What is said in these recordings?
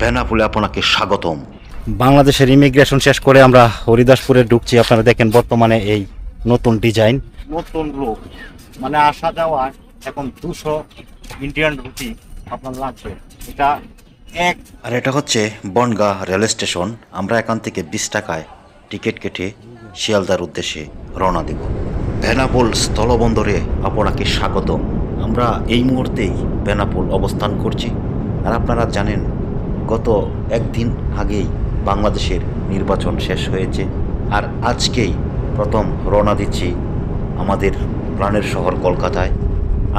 বেনাপুলে আপনাকে স্বাগতম। বাংলাদেশের ইমিগ্রেশন শেষ করে আমরা হরিদাসপুরে ঢুকছি। আপনারা দেখেন বর্তমানে এই নতুন ডিজাইন। নতুন লোক মানে আসা যাওয়া এখন দুশো ইন্ডিয়ান রুটি আপনার লাগবে। এটা এক আর এটা হচ্ছে বনগা রেল স্টেশন। আমরা এখান থেকে বিশ টাকায় টিকিট কেটে শিয়ালদার উদ্দেশ্যে রওনা দেব। বেনাপোল স্থলবন্দরে আপনাকে স্বাগতম। আমরা এই মুহূর্তেই বেনাপোল অবস্থান করছি। আর আপনারা জানেন গত একদিন আগেই বাংলাদেশের নির্বাচন শেষ হয়েছে। আর আজকেই প্রথম রওনা দিচ্ছি আমাদের প্রাণের শহর কলকাতায়।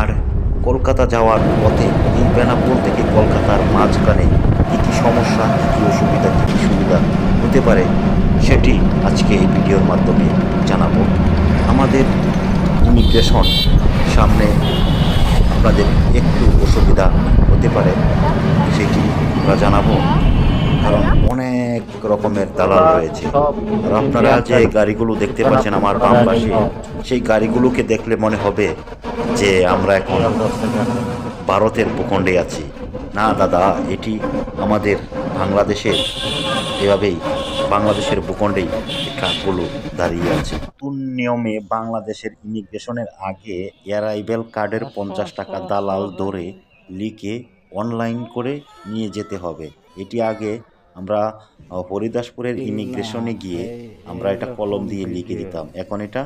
আর কলকাতা যাওয়ার পথে এই বেনাপোল থেকে কলকাতার মাঝখানে কী কী সমস্যা, কী কী অসুবিধা, কী কী সুবিধা হতে পারে, সেটি আজকে এই ভিডিওর মাধ্যমে জানাব। আমাদের ইমিগ্রেশন সামনে, আপনাদের একটু অসুবিধা হতে পারে। আমরা জানাব। কারণ অনেক রকমের দালাল রয়েছে। আর আপনারা যে গাড়িগুলো দেখতে পাচ্ছেন আমার বাম পাশে সেই গাড়িগুলোকে দেখলে মনে হবে যে আমরা এখন ভারতের ভূখণ্ডে আছি। না, দাদা, এটি আমাদের বাংলাদেশের, এভাবেই বাংলাদেশের ভূখণ্ডেই ট্রাকগুলো দাঁড়িয়ে আছে। নতুন নিয়মে বাংলাদেশের ইমিগ্রেশনের আগে অ্যারাইভেল কার্ডের পঞ্চাশ টাকা দালাল ধরে লিখে অনলাইন করে নিয়ে যেতে হবে। এটি আগে আমরা হরিদাসপুরের ইমিগ্রেশনে গিয়ে আমরা এটা কলম দিয়ে লিখে দিতাম। এখন এটা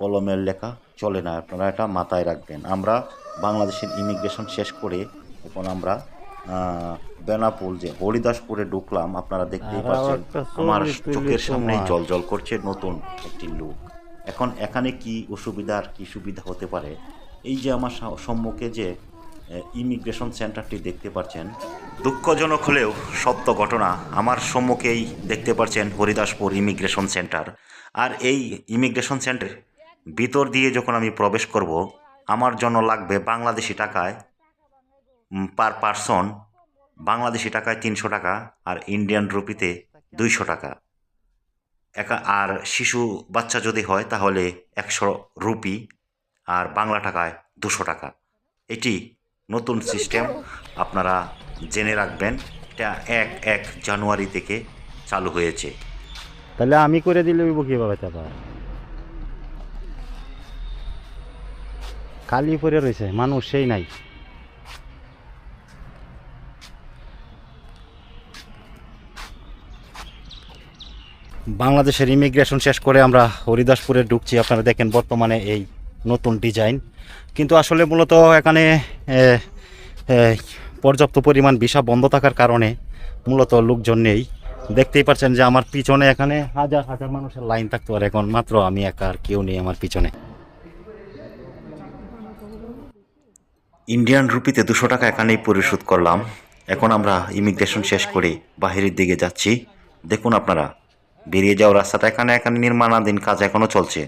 কলমের লেখা চলে না। আপনারা এটা মাথায় রাখবেন। আমরা বাংলাদেশের ইমিগ্রেশন শেষ করে এখন আমরা বেনাপুল যে হরিদাসপুরে ঢুকলাম আপনারা দেখতেই পাচ্ছেন আমার চোখের সামনে জল জল করছে নতুন একটি লুক এখন এখানে কি অসুবিধা আর কি সুবিধা হতে পারে? এই যে আমার সম্মুখে যে ইমিগ্রেশন সেন্টারটি দেখতে পাচ্ছেন দুঃখজনক হলেও সত্য ঘটনা, আমার সম্মুখেই দেখতে পাচ্ছেন হরিদাসপুর ইমিগ্রেশন সেন্টার আর এই ইমিগ্রেশন সেন্টার ভিতর দিয়ে যখন আমি প্রবেশ করব, আমার জন্য লাগবে বাংলাদেশি টাকায় পার পারসন বাংলাদেশি টাকায় তিনশো টাকা আর ইন্ডিয়ান রুপিতে দুইশো টাকা। একা, আর শিশু বাচ্চা যদি হয় তাহলে একশো রুপি আর বাংলা টাকায় দুশো টাকা। এটি নতুন সিস্টেম আপনারা জেনে রাখবেন। এটা এক এক জানুয়ারি থেকে চালু হয়েছে। তাহলে আমি করে দিলে ওই কীভাবে চাপা খালি পরে রয়েছে মানুষ সেই নাই। বাংলাদেশের ইমিগ্রেশন শেষ করে আমরা হরিদাসপুরে ঢুকছি। আপনারা দেখেন বর্তমানে এই নতুন ডিজাইন। কিন্তু আসলে মূলত এখানে পর্যাপ্ত পরিমাণ বিষা বন্ধ থাকার কারণে মূলত লোকজন নেই। দেখতেই পাচ্ছেন যে আমার পিছনে এখানে হাজার হাজার মানুষের লাইন থাকতো আর এখন মাত্র আমি একা আর কেউ নেই আমার পিছনে। ইন্ডিয়ান রুপিতে দুশো টাকা এখানেই পরিশোধ করলাম। এখন আমরা ইমিগ্রেশন শেষ করে বাহিরের দিকে যাচ্ছি। দেখুন আপনারা, বেরিয়ে যাওয়ার রাস্তাটা এখানে এখানে নির্মাণাধীন কাজ এখনও চলছে।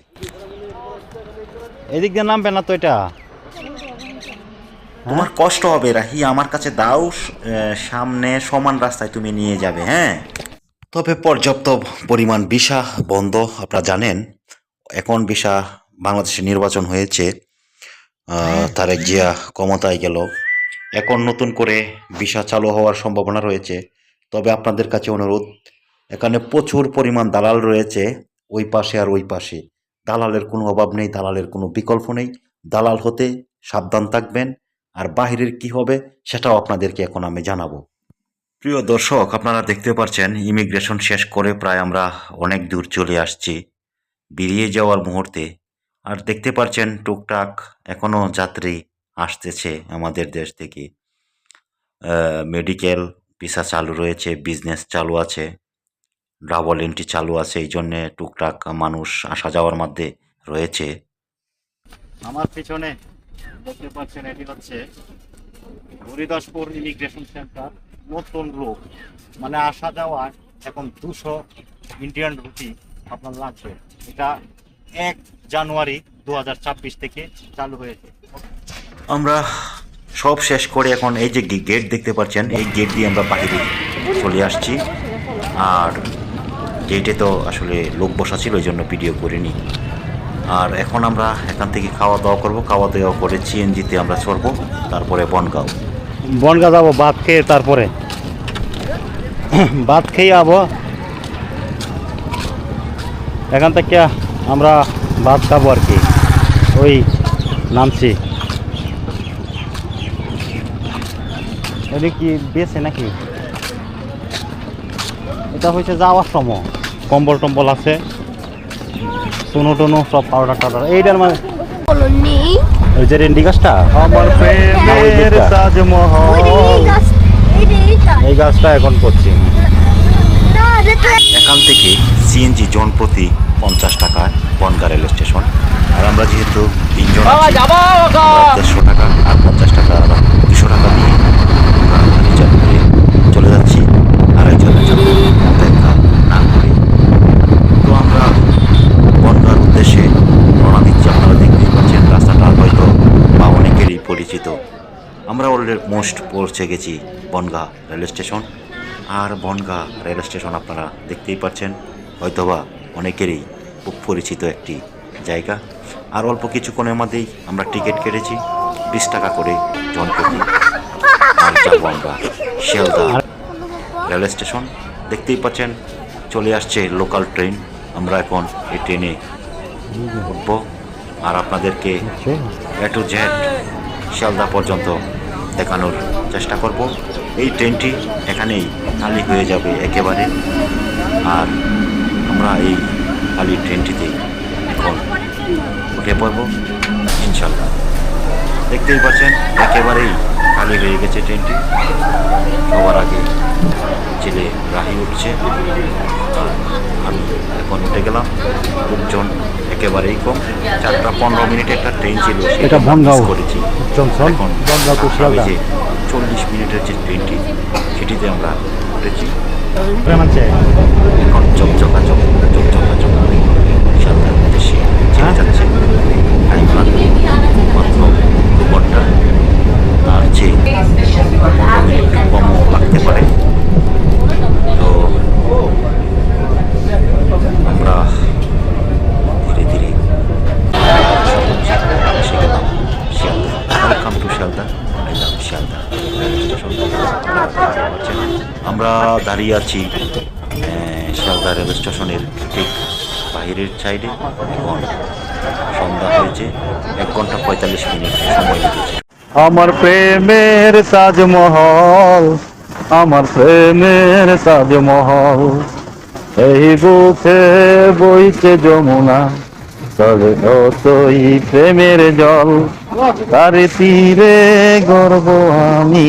এদিক দিয়ে নামবে না তো এটা? তোমার কষ্ট হবে রাহি, আমার কাছে দাও সামনে সমান রাস্তায় তুমি নিয়ে যাবে হ্যাঁ? তবে পর্যাপ্ত পরিমাণ ভিসা বন্ধ, আপনারা জানেন, এখন ভিসা বাংলাদেশে নির্বাচন হয়েছে তারেক জিয়া ক্ষমতায় গেল। এখন নতুন করে ভিসা চালু হওয়ার সম্ভাবনা রয়েছে, তবে আপনাদের কাছে অনুরোধ, এখানে প্রচুর পরিমাণ দালাল রয়েছে, ওই পাশে আর ওই পাশে। দালালের কোনো অভাব নেই, দালালের কোনো বিকল্প নেই। দালাল হতে সাবধান থাকবেন। আর বাহিরের কি হবে সেটাও আপনাদেরকে এখন আমি জানাব। প্রিয় দর্শক, আপনারা দেখতে পাচ্ছেন, ইমিগ্রেশন শেষ করে প্রায় আমরা অনেক দূর চলে আসছি, বেরিয়ে যাওয়ার মুহূর্তে। আর দেখতে পাচ্ছেন, টুকটাক এখনও যাত্রী আসতেছে আমাদের দেশ থেকে। মেডিকেল ভিসা চালু রয়েছে বিজনেস চালু আছে। ডাবল এন্ট্রি চালু আছে এই জন্যে টুকটাক মানুষ আসা যাওয়ার মধ্যে রয়েছে। আমার পিছনে দেখতে পাচ্ছেন এটি হচ্ছে হরিদাসপুর ইমিগ্রেশন সেন্টার নতুন লোক মানে আসা যাওয়া এখন দুশো ইন্ডিয়ান রুপি আপনার লাগবে। এটা এক জানুয়ারি দু হাজার ছাব্বিশ থেকে চালু হয়েছে। আমরা সব শেষ করে এখন এই যে গেট দেখতে পাচ্ছেন এই গেট দিয়ে আমরা বাইরে চলে আসছি। আর গেটে তো আসলে লোক বসা ছিল ওই জন্য ভিডিও করিনি। আর এখন আমরা এখান থেকে খাওয়া দাওয়া করব খাওয়া দাওয়া করে সিএনজিতে আমরা চড়বো, তারপরে বনগাঁও। বনগা যাব বাদ খেয়ে তারপরে। ভাত খেয়ে আবো। এখান থেকে আমরা ভাত খাব আর কি। ওই নামছি। এটা কি বেছে নাকি? এটা হচ্ছে যাওয়ার সময়। কম্বল টম্বল আছে। টুনু টুনু সব পাউডার টাউডার। এইটার মানে ওই যে রেন্ডি গাছটা? আমার ওই তাজমহল। এই গাছটা এখন করছি। এখান থেকে সিএনজি জন প্রতি পঞ্চাশ টাকা বনগা রেল স্টেশন। আর আমরা যেহেতু তিনজন দেড়শো টাকা আর পঞ্চাশ টাকা আর দুশো টাকা দিয়ে আমরা রিজার্ভ করে চলে যাচ্ছি আড়াইজনের জন্য অপেক্ষা না করে তো আমরা বনগার উদ্দেশ্যে রওনা দিচ্ছি আপনারা দেখতেই পাচ্ছেন রাস্তাটা হয়তো বা অনেকেরই পরিচিত আমরা অলরেডি মোস্ট পৌঁছে গেছি বনগা রেল স্টেশন আর বনগা রেল স্টেশন আপনারা দেখতেই পাচ্ছেন হয়তোবা অনেকেরই খুব পরিচিত একটি জায়গা। আর অল্প কিছুক্ষণের মধ্যেই আমরা টিকিট কেটেছি বিশ টাকা করে জনপ্রতি। আর যাব আমরা শিয়ালদা রেল স্টেশন দেখতেই পাচ্ছেন চলে আসছে লোকাল ট্রেন আমরা এখন এই ট্রেনে উঠব। আর আপনাদেরকে এ টু জেড শিয়ালদা পর্যন্ত দেখানোর চেষ্টা করব। এই ট্রেনটি এখানেই খালি হয়ে যাবে একেবারে। আর আমরা এই খালি ট্রেনটিতে এখন উঠে পড়ব ইনশাল্লাহ দেখতেই পাচ্ছেন, একেবারেই খালি হয়ে গেছে ট্রেনটি। সবার আগে ছেলে রাহি উঠছে। আর আমি এখন উঠে গেলাম। লোকজন একেবারেই কম। চারটা পনেরো মিনিটে একটা ট্রেন ছিল সেটা বনগাঁও করেছি। এখন যে চল্লিশ মিনিটের যে ট্রেনটি সেটিতে আমরা উঠেছি। এখন চকচকা চক চকচকা। চক দাঁড়িয়ে আছি শিয়ালদা রেল স্টেশনের ঠিক বাইরের সাইডে এখন সন্ধ্যা হয়েছে, এক ঘণ্টা পঁয়তাল্লিশ মিনিট সময় লেগেছে। আমার প্রেমের তাজমহল, আমার প্রেমের তাজমহল, এই বুকে বইছে যমুনা, তবে অতই প্রেমের জল, তার তীরে গর্ব আমি।